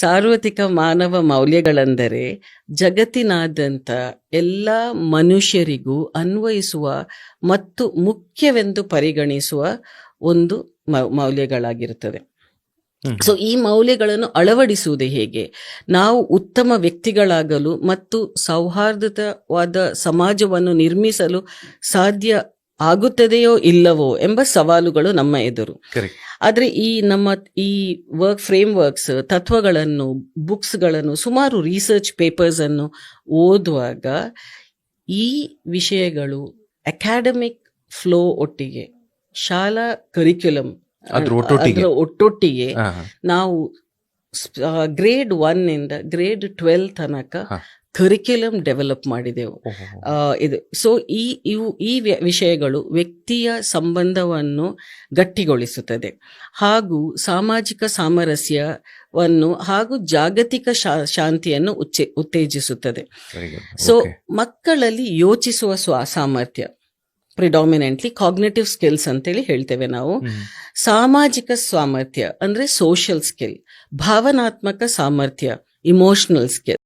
ಸಾರ್ವತ್ರಿಕ ಮಾನವ ಮೌಲ್ಯಗಳೆಂದರೆ ಜಗತ್ತಿನಾದ್ಯಂತ ಎಲ್ಲ ಮನುಷ್ಯರಿಗೂ ಅನ್ವಯಿಸುವ ಮತ್ತು ಮುಖ್ಯವೆಂದು ಪರಿಗಣಿಸುವ ಒಂದು ಮೌಲ್ಯಗಳಾಗಿರುತ್ತದೆ. ಸೊ ಈ ಮೌಲ್ಯಗಳನ್ನು ಅಳವಡಿಸುವುದು ಹೇಗೆ ನಾವು ಉತ್ತಮ ವ್ಯಕ್ತಿಗಳಾಗಲು ಮತ್ತು ಸೌಹಾರ್ದವಾದ ಸಮಾಜವನ್ನು ನಿರ್ಮಿಸಲು ಸಾಧ್ಯ ಆಗುತ್ತದೆಯೋ ಇಲ್ಲವೋ ಎಂಬ ಸವಾಲುಗಳು ನಮ್ಮ ಎದುರು ಆದ್ರೆ ಈ ನಮ್ಮ ಈ ವರ್ಕ್ ಫ್ರೇಮ್ ವರ್ಕ್ಸ್ ತತ್ವಗಳನ್ನು ಬುಕ್ಸ್ಗಳನ್ನು ಸುಮಾರು ರಿಸರ್ಚ್ ಪೇಪರ್ಸ್ ಅನ್ನು ಓದುವಾಗ ಈ ವಿಷಯಗಳು ಅಕಾಡೆಮಿಕ್ ಫ್ಲೋ ಒಟ್ಟಿಗೆ ಶಾಲಾ ಕರಿಕ್ಯುಲಮ್ ಅದ್ರ ಒಟ್ಟೊಟ್ಟಿಗೆ. ನಾವು ಗ್ರೇಡ್ ಒನ್ ಇಂದ ಗ್ರೇಡ್ ಟ್ವೆಲ್ ತನಕ. ಕರಿಕ್ಯುಲಮ್ ಡೆವಲಪ್ ಮಾಡಿದೆವು. ಇದು ಸೊ ಈ ಇವು ಈ ವಿಷಯಗಳು ವ್ಯಕ್ತಿಯ ಸಂಬಂಧವನ್ನು ಗಟ್ಟಿಗೊಳಿಸುತ್ತದೆ. ಹಾಗೂ ಸಾಮಾಜಿಕ ಸಾಮರಸ್ಯವನ್ನು ಹಾಗೂ ಜಾಗತಿಕ ಶಾ- ಶಾಂತಿಯನ್ನು ಉಚ್ಚೆ ಉತ್ತೇಜಿಸುತ್ತದೆ. ಸೊ ಮಕ್ಕಳಲ್ಲಿ ಯೋಚಿಸುವ ಸ್ವ ಸಾಮರ್ಥ್ಯ ಪ್ರಿಡಾಮಿನೆಂಟ್ಲಿ ಕಾಗ್ನೇಟಿವ್ ಸ್ಕಿಲ್ಸ್ ಅಂತೇಳಿ ಹೇಳ್ತೇವೆ ನಾವು. ಸಾಮಾಜಿಕ ಸಾಮರ್ಥ್ಯ ಅಂದ್ರೆ ಸೋಷಿಯಲ್ ಸ್ಕಿಲ್ ಭಾವನಾತ್ಮಕ ಸಾಮರ್ಥ್ಯ ಇಮೋಷನಲ್ ಸ್ಕಿಲ್